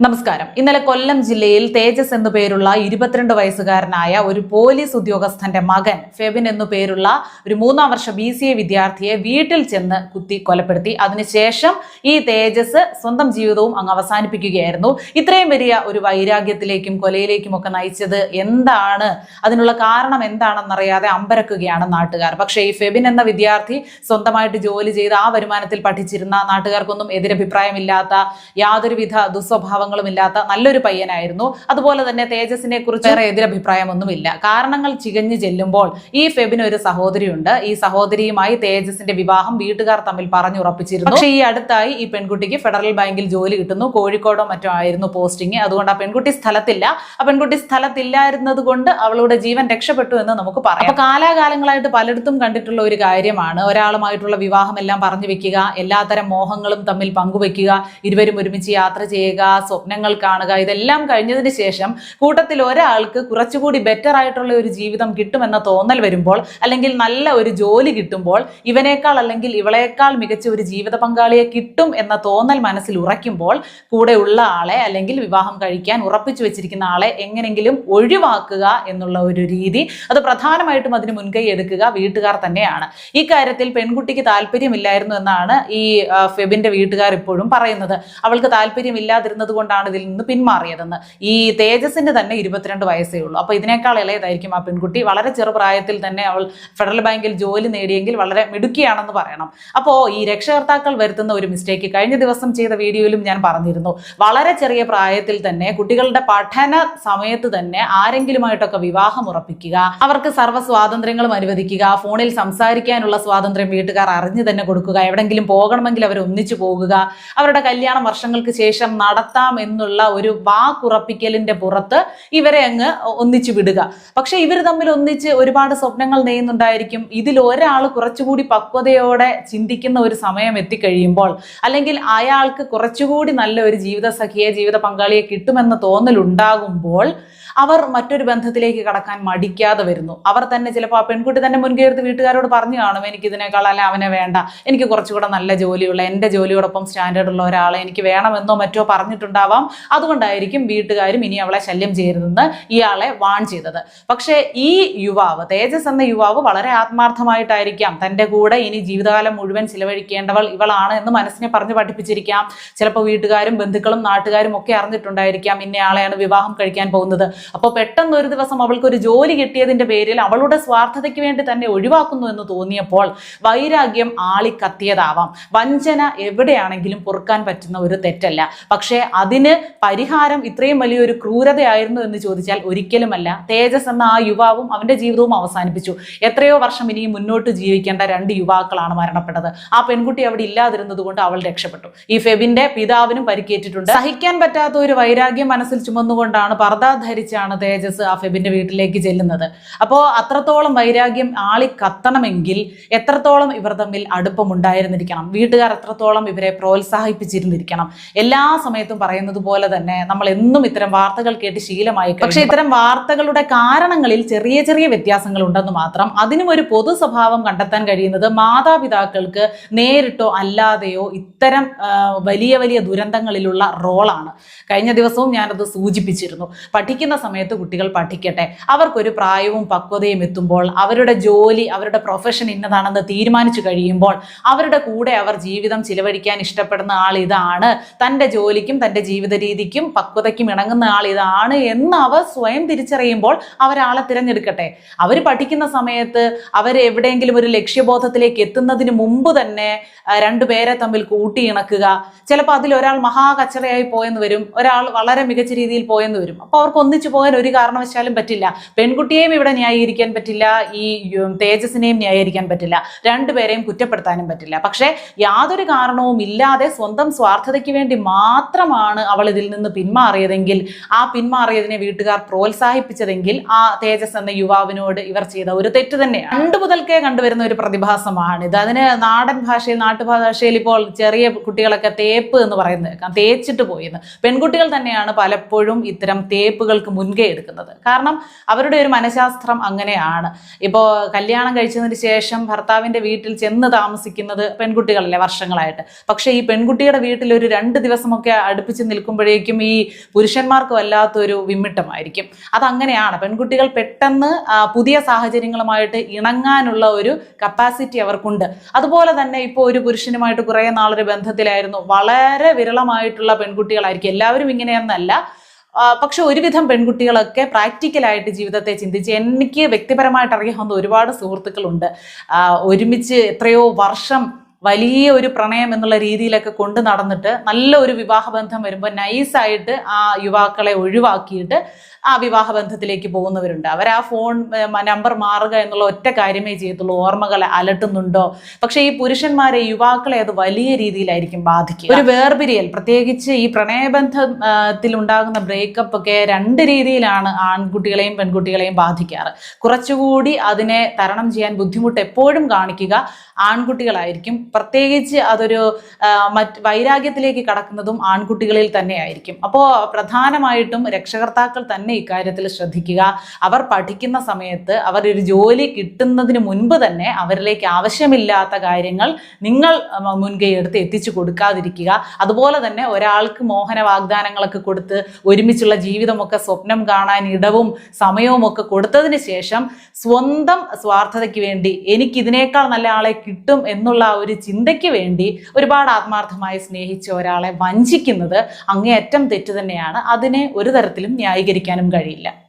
നമസ്കാരം. ഇന്നലെ കൊല്ലം ജില്ലയിൽ തേജസ് എന്നു പേരുള്ള ഇരുപത്തിരണ്ട് വയസ്സുകാരനായ ഒരു പോലീസ് ഉദ്യോഗസ്ഥന്റെ മകൻ ഫെബിൻ എന്നു പേരുള്ള ഒരു മൂന്നാം വർഷ ബി സി എ വിദ്യാർത്ഥിയെ വീട്ടിൽ ചെന്ന് കുത്തി കൊലപ്പെടുത്തി. അതിനുശേഷം ഈ തേജസ് സ്വന്തം ജീവിതവും അങ്ങ് അവസാനിപ്പിക്കുകയായിരുന്നു. ഇത്രയും വലിയ ഒരു വൈരാഗ്യത്തിലേക്കും കൊലയിലേക്കും ഒക്കെ നയിച്ചത് എന്താണ്? അതിനുള്ള കാരണം എന്താണെന്നറിയാതെ അമ്പരക്കുകയാണ് നാട്ടുകാർ. പക്ഷേ ഈ ഫെബിൻ എന്ന വിദ്യാർത്ഥി സ്വന്തമായിട്ട് ജോലി ചെയ്ത് ആ വരുമാനത്തിൽ പഠിച്ചിരുന്ന നാട്ടുകാർക്കൊന്നും എതിരഭിപ്രായമില്ലാത്ത യാതൊരുവിധ ദുസ്വഭാവങ്ങളും ഇല്ലാത്ത നല്ലൊരു പയ്യനായിരുന്നു. അതുപോലെ തന്നെ തേജസിനെ കുറിച്ച് വേറെ എതിരഭിപ്രായമൊന്നുമില്ല കാരണങ്ങൾ ചികഞ്ഞു ചെല്ലുമ്പോൾ ഈ ഫെബിന് ഒരു സഹോദരിയുണ്ട്. ഈ സഹോദരിയുമായി തേജസിന്റെ വിവാഹം വീട്ടുകാർ തമ്മിൽ പറഞ്ഞുറപ്പിച്ചിരുന്നു. പക്ഷേ ഈ അടുത്തായി ഈ പെൺകുട്ടിക്ക് ഫെഡറൽ ബാങ്കിൽ ജോലി കിട്ടുന്നു. കോഴിക്കോടോ മറ്റോ ആയിരുന്നു പോസ്റ്റിംഗ് അതുകൊണ്ട് ആ പെൺകുട്ടി സ്ഥലത്തില്ല. ആ പെൺകുട്ടി സ്ഥലത്തില്ലായിരുന്നത് കൊണ്ട് അവളുടെ ജീവൻ രക്ഷപ്പെട്ടു എന്ന് നമുക്ക് പറയാം. അപ്പൊ കാലാകാലങ്ങളായിട്ട് പലയിടത്തും കണ്ടിട്ടുള്ള ഒരു കാര്യമാണ്. ഒരാളുമായിട്ടുള്ള വിവാഹമെല്ലാം പറഞ്ഞു വെക്കുക എല്ലാത്തരം മോഹങ്ങളും തമ്മിൽ പങ്കുവെക്കുക ഇരുവരും ഒരുമിച്ച് യാത്ര ചെയ്യുക സ്വപ്നങ്ങൾ കാണുക ഇതെല്ലാം കഴിഞ്ഞതിന് ശേഷം കൂട്ടത്തിൽ ഒരാൾക്ക് കുറച്ചുകൂടി ബെറ്റർ ആയിട്ടുള്ള ഒരു ജീവിതം കിട്ടുമെന്ന തോന്നൽ വരുമ്പോൾ അല്ലെങ്കിൽ നല്ല ഒരു ജോലി കിട്ടുമ്പോൾ ഇവനേക്കാൾ അല്ലെങ്കിൽ ഇവളേക്കാൾ മികച്ച ഒരു ജീവിത പങ്കാളിയെ കിട്ടും എന്ന തോന്നൽ മനസ്സിൽ ഉറയ്ക്കുമ്പോൾ കൂടെ ഉള്ള ആളെ അല്ലെങ്കിൽ വിവാഹം കഴിക്കാൻ ഉറപ്പിച്ചു വെച്ചിരിക്കുന്ന ആളെ എങ്ങനെങ്കിലും ഒഴിവാക്കുക എന്നുള്ള ഒരു രീതി അത് പ്രധാനമായിട്ടും അതിന് മുൻകൈ എടുക്കുക വീട്ടുകാർ തന്നെയാണ്. ഈ കാര്യത്തിൽ പെൺകുട്ടിക്ക് താല്പര്യമില്ലായിരുന്നു എന്നാണ് ഈ ഫെബിന്റെ വീട്ടുകാർ ഇപ്പോഴും പറയുന്നത്. അവൾക്ക് താല്പര്യമില്ലാതിരുന്നത് കൊണ്ടാണ് ഇതിൽ നിന്ന് പിന്മാറിയതെന്ന്. ഈ തേജസിന് തന്നെ ഇരുപത്തിരണ്ട് വയസ്സേ ഉള്ളൂ. അപ്പൊ ഇതിനേക്കാൾ ഇളയതായിരിക്കും ആ പെൺകുട്ടി. വളരെ ചെറുപ്രായത്തിൽ തന്നെ അവൾ ഫെഡറൽ ബാങ്കിൽ ജോലി നേടിയെങ്കിൽ വളരെ മിടുക്കിയാണെന്ന് പറയണം. അപ്പോൾ ഈ രക്ഷകർത്താക്കൾ വരുത്തുന്ന ഒരു മിസ്റ്റേക്ക് കഴിഞ്ഞ ദിവസം ചെയ്ത വീഡിയോയിലും ഞാൻ പറഞ്ഞിരുന്നു. വളരെ ചെറിയ പ്രായത്തിൽ തന്നെ കുട്ടികളുടെ പഠന സമയത്ത് തന്നെ ആരെങ്കിലുമായിട്ടൊക്കെ വിവാഹം ഉറപ്പിക്കുക അവർക്ക് സർവ സ്വാതന്ത്ര്യങ്ങളും അനുവദിക്കുക ഫോണിൽ സംസാരിക്കാനുള്ള സ്വാതന്ത്ര്യം വീട്ടുകാർ അറിഞ്ഞു തന്നെ കൊടുക്കുക എവിടെങ്കിലും പോകണമെങ്കിൽ അവർ ഒന്നിച്ചു പോകുക അവരുടെ കല്യാണം വർഷങ്ങൾക്ക് ശേഷം നടത്താം എന്നുള്ള ഒരു വാക്കുറപ്പിക്കലിന്റെ പുറത്ത് ഇവരെ അങ്ങ് ഒന്നിച്ചു വിടുക. പക്ഷെ ഇവർ തമ്മിൽ ഒന്നിച്ച് ഒരുപാട് സ്വപ്നങ്ങൾ നെയ്യുന്നുണ്ടായിരിക്കും. ഇതിൽ ഒരാൾ കുറച്ചുകൂടി പക്വതയോടെ ചിന്തിക്കുന്ന ഒരു സമയം എത്തിക്കഴിയുമ്പോൾ അല്ലെങ്കിൽ അയാൾക്ക് കുറച്ചുകൂടി നല്ല ഒരു ജീവിത സഖിയെ ജീവിത പങ്കാളിയെ കിട്ടുമെന്ന തോന്നൽ ഉണ്ടാകുമ്പോൾ അവർ മറ്റൊരു ബന്ധത്തിലേക്ക് കടക്കാൻ മടിക്കാതെ വരുന്നു. അവർ തന്നെ ചിലപ്പോൾ ആ പെൺകുട്ടി തന്നെ മുൻകൈ വീട്ടുകാരോട് പറഞ്ഞു കാണും എനിക്ക് ഇതിനേക്കാൾ അല്ല അവനെ വേണ്ട. എനിക്ക് കുറച്ചുകൂടെ നല്ല ജോലിയുള്ള എന്റെ ജോലിയോടൊപ്പം സ്റ്റാൻഡേർഡ് ഉള്ള ഒരാളെ എനിക്ക് വേണമെന്നോ മറ്റോ പറഞ്ഞിട്ടുണ്ടാവാം അതുകൊണ്ടായിരിക്കും വീട്ടുകാരും ഇനി അവളെ ശല്യം ചെയ്യരുതെന്ന് ഇയാളെ വാൺ ചെയ്തത്. പക്ഷേ ഈ യുവാവ് തേജസ് എന്ന യുവാവ് വളരെ ആത്മാർത്ഥമായിട്ടായിരിക്കാം. തന്റെ കൂടെ ഇനി ജീവിതകാലം മുഴുവൻ ചിലവഴിക്കേണ്ടവൾ ഇവളാണ് എന്ന് മനസ്സിനെ പറഞ്ഞ് പഠിപ്പിച്ചിരിക്കാം. ചിലപ്പോൾ വീട്ടുകാരും ബന്ധുക്കളും നാട്ടുകാരും ഒക്കെ അറിഞ്ഞിട്ടുണ്ടായിരിക്കാം ഇന്നയാളെയാണ് വിവാഹം കഴിക്കാൻ പോകുന്നത്. അപ്പോൾ പെട്ടെന്ന് ഒരു ദിവസം അവൾക്ക് ഒരു ജോലി കിട്ടിയതിന്റെ പേരിൽ അവളുടെ സ്വാർത്ഥതയ്ക്ക് വേണ്ടി തന്നെ ഒഴിവാക്കുന്നു എന്ന് തോന്നിയപ്പോൾ വൈരാഗ്യം ആളിക്കത്തിയതാവാം. വഞ്ചന എവിടെയാണെങ്കിലും പൊറുക്കാൻ പറ്റുന്ന ഒരു തെറ്റല്ല. പക്ഷേ അതിന് പരിഹാരം ഇത്രയും വലിയൊരു ക്രൂരതയായിരുന്നു എന്ന് ചോദിച്ചാൽ ഒരിക്കലുമല്ല. തേജസ് എന്ന ആ യുവാവും അവന്റെ ജീവിതവും അവസാനിപ്പിച്ചു. എത്രയോ വർഷം ഇനിയും മുന്നോട്ട് ജീവിക്കേണ്ട രണ്ട് യുവാക്കളാണ് മരണപ്പെട്ടത്. ആ പെൺകുട്ടി അവിടെ ഇല്ലാതിരുന്നത് കൊണ്ട് അവൾ രക്ഷപ്പെട്ടു. ഈ ഫെബിന്റെ പിതാവിനും പരിക്കേറ്റിട്ടുണ്ട്. സഹിക്കാൻ പറ്റാത്ത ഒരു വൈരാഗ്യം മനസ്സിൽ ചുമന്നുകൊണ്ടാണ് പർദ ധരിച്ചാണ് തേജസ് ആ ഫെബിന്റെ വീട്ടിലേക്ക് ചെല്ലുന്നത്. അപ്പോൾ അത്രത്തോളം വൈരാഗ്യം ആളി കത്തണമെങ്കിൽ എത്രത്തോളം ഇവർ തമ്മിൽ അടുപ്പം അടുപ്പമുണ്ടായിരുന്നിരിക്കണം? വീട്ടുകാർ എത്രത്തോളം ഇവരെ പ്രോത്സാഹിപ്പിച്ചിരുന്നിരിക്കണം? എല്ലാ സമയത്തും പറയുന്നത് പോലെ തന്നെ നമ്മൾ എന്നും ഇത്തരം വാർത്തകൾ കേട്ട് ശീലമായി പക്ഷെ ഇത്തരം വാർത്തകളുടെ കാരണങ്ങളിൽ ചെറിയ ചെറിയ വ്യത്യാസങ്ങൾ ഉണ്ടെന്ന് മാത്രം അതിനും ഒരു പൊതു സ്വഭാവം കണ്ടെത്താൻ കഴിയുന്നത് മാതാപിതാക്കൾക്ക് നേരിട്ടോ അല്ലാതെയോ ഇത്തരം വലിയ വലിയ ദുരന്തങ്ങളിലുള്ള റോളാണ്. കഴിഞ്ഞ ദിവസവും ഞാനത് സൂചിപ്പിച്ചിരുന്നു. പഠിക്കുന്ന സമയത്ത് കുട്ടികൾ പഠിക്കട്ടെ. അവർക്കൊരു പ്രായവും പക്വതയും എത്തുമ്പോൾ അവരുടെ ജോലി അവരുടെ പ്രൊഫഷൻ ഇന്നതാണെന്ന് തീരുമാനിച്ചു കഴിയുമ്പോൾ അവരുടെ കൂടെ അവർ ജീവിതം ചിലവഴിക്കാൻ ഇഷ്ടപ്പെടുന്ന ആൾ ഇതാണ്. തന്റെ ജോലിക്കും തന്റെ ജീവിത രീതിക്കും പക്വതയ്ക്കും ഇണങ്ങുന്ന ആൾ ഇതാണ് എന്ന് അവർ സ്വയം തിരിച്ചറിയുമ്പോൾ അവരാളെ തിരഞ്ഞെടുക്കട്ടെ. അവർ പഠിക്കുന്ന സമയത്ത് അവർ എവിടെയെങ്കിലും ഒരു ലക്ഷ്യബോധത്തിലേക്ക് എത്തുന്നതിന് മുമ്പ് തന്നെ രണ്ടുപേരെ തമ്മിൽ കൂട്ടിയിണക്കുക ചിലപ്പോൾ അതിൽ ഒരാൾ മഹാകച്ചറയായി പോയെന്ന് വരും ഒരാൾ വളരെ മികച്ച രീതിയിൽ പോയെന്ന് വരും. അപ്പോൾ അവർക്ക് ഒന്നിച്ചു പോകാൻ ഒരു കാരണവശാലും പറ്റില്ല. പെൺകുട്ടിയെയും ഇവിടെ ന്യായീകരിക്കാൻ പറ്റില്ല ഈ തേജസ്സിനെയും ന്യായീകരിക്കാൻ പറ്റില്ല. രണ്ടുപേരെയും കുറ്റപ്പെടുത്താനും പറ്റില്ല. പക്ഷേ യാതൊരു കാരണവും ഇല്ലാതെ സ്വന്തം സ്വാർത്ഥതയ്ക്ക് വേണ്ടി മാത്രമാണ് അവൾ ഇതിൽ നിന്ന് പിന്മാറിയതെങ്കിൽ. ആ പിന്മാറിയതിനെ വീട്ടുകാർ പ്രോത്സാഹിപ്പിച്ചതെങ്കിൽ ആ തേജസ് എന്ന യുവാവിനോട് ഇവർ ചെയ്ത ഒരു തെറ്റ് തന്നെയാണ്. പണ്ട് മുതൽക്കേ കണ്ടുവരുന്ന ഒരു പ്രതിഭാസമാണിത്. അതിന് നാടൻ ഭാഷയിൽ നാട്ടുഭാഷയിൽ ഇപ്പോൾ ചെറിയ കുട്ടികളൊക്കെ തേപ്പ് എന്ന് പറയുന്നത്. തേച്ചിട്ട് പോയിരുന്നു പെൺകുട്ടികൾ തന്നെയാണ് പലപ്പോഴും ഇത്തരം തേപ്പുകൾക്ക് മുൻകൈ എടുക്കുന്നത്. കാരണം അവരുടെ ഒരു മനഃശാസ്ത്രം അങ്ങനെയാണ്. ഇപ്പോൾ കല്യാണം കഴിച്ചതിന് ശേഷം ഭർത്താവിന്റെ വീട്ടിൽ ചെന്ന് താമസിക്കുന്നത് പെൺകുട്ടികളല്ലേ വർഷങ്ങളായിട്ട്. പക്ഷേ ഈ പെൺകുട്ടിയുടെ വീട്ടിൽ ഒരു രണ്ട് ദിവസമൊക്കെ അടുപ്പിച്ച് നിൽക്കുമ്പോഴേക്കും ഈ പുരുഷന്മാർക്ക് വല്ലാത്തൊരു വിമ്മിട്ടമായിരിക്കും. അതങ്ങനെയാണ്. പെൺകുട്ടികൾ പെട്ടെന്ന് പുതിയ സാഹചര്യങ്ങളുമായിട്ട് ഇണങ്ങാനുള്ള ഒരു കപ്പാസിറ്റി അവർക്കുണ്ട്. അതുപോലെ തന്നെ ഇപ്പോൾ ഒരു പുരുഷനുമായിട്ട് കുറേ നാളൊരു ബന്ധത്തിലായിരുന്നു. വളരെ വിരളമായിട്ടുള്ള പെൺകുട്ടികളായിരിക്കും. എല്ലാവരും ഇങ്ങനെയെന്നല്ല. പക്ഷെ ഒരുവിധം പെൺകുട്ടികളൊക്കെ പ്രാക്ടിക്കലായിട്ട് ജീവിതത്തെ ചിന്തിച്ച് എനിക്ക് വ്യക്തിപരമായിട്ട് അറിയാവുന്ന ഒരുപാട് സുഹൃത്തുക്കളുണ്ട്. ഒരുമിച്ച് എത്രയോ വർഷം വലിയ ഒരു പ്രണയം എന്നുള്ള രീതിയിലൊക്കെ കൊണ്ട് നടന്നിട്ട് നല്ല ഒരു വിവാഹബന്ധം വരുമ്പോൾ നൈസായിട്ട് ആ യുവാക്കളെ ഒഴിവാക്കിയിട്ട് ആ വിവാഹബന്ധത്തിലേക്ക് പോകുന്നവരുണ്ട്. അവർ ആ ഫോൺ നമ്പർ മാറുക എന്നുള്ള ഒറ്റ കാര്യമേ ചെയ്യത്തുള്ളൂ. ഓർമ്മകളെ അലട്ടുന്നുണ്ടോ? പക്ഷേ ഈ പുരുഷന്മാരെ യുവാക്കളെ അത് വലിയ രീതിയിലായിരിക്കും ബാധിക്കുക. ഒരു വേർപിരിയൽ പ്രത്യേകിച്ച് ഈ പ്രണയബന്ധത്തിൽ ഉണ്ടാകുന്ന ബ്രേക്കപ്പ് ഒക്കെ രണ്ട് രീതിയിലാണ് ആൺകുട്ടികളെയും പെൺകുട്ടികളെയും ബാധിക്കാറ്. കുറച്ചുകൂടി അതിനെ തരണം ചെയ്യാൻ ബുദ്ധിമുട്ട് എപ്പോഴും കാണിക്കുക ആൺകുട്ടികളായിരിക്കും പ്രത്യേകിച്ച് അതൊരു മറ്റ് വൈരാഗ്യത്തിലേക്ക് കടക്കുന്നതും ആൺകുട്ടികളിൽ തന്നെയായിരിക്കും. അപ്പോൾ പ്രധാനമായിട്ടും രക്ഷകർത്താക്കൾ തന്നെ ഇക്കാര്യത്തിൽ ശ്രദ്ധിക്കുക. അവർ പഠിക്കുന്ന സമയത്ത് അവർ ഒരു ജോലി കിട്ടുന്നതിന് മുൻപ് തന്നെ അവരിലേക്ക് ആവശ്യമില്ലാത്ത കാര്യങ്ങൾ നിങ്ങൾ മുൻകൈ എടുത്ത് എത്തിച്ചു കൊടുക്കാതിരിക്കുക. അതുപോലെ തന്നെ ഒരാൾക്ക് മോഹന വാഗ്ദാനങ്ങളൊക്കെ കൊടുത്ത് ഒരുമിച്ചുള്ള ജീവിതമൊക്കെ സ്വപ്നം കാണാൻ ഇടവും സമയവും ഒക്കെ കൊടുത്തതിന് ശേഷം സ്വന്തം സ്വാർത്ഥതയ്ക്ക് വേണ്ടി എനിക്കിതിനേക്കാൾ നല്ല ആളെ കിട്ടും എന്നുള്ള ഒരു ചിന്തയ്ക്ക് വേണ്ടി ഒരുപാട് ആത്മാർത്ഥമായി സ്നേഹിച്ച ഒരാളെ വഞ്ചിക്കുന്നത് അങ്ങേയറ്റം തെറ്റ് തന്നെയാണ്. അതിനെ ഒരു തരത്തിലും ന്യായീകരിക്കാനും കഴിയില്ല.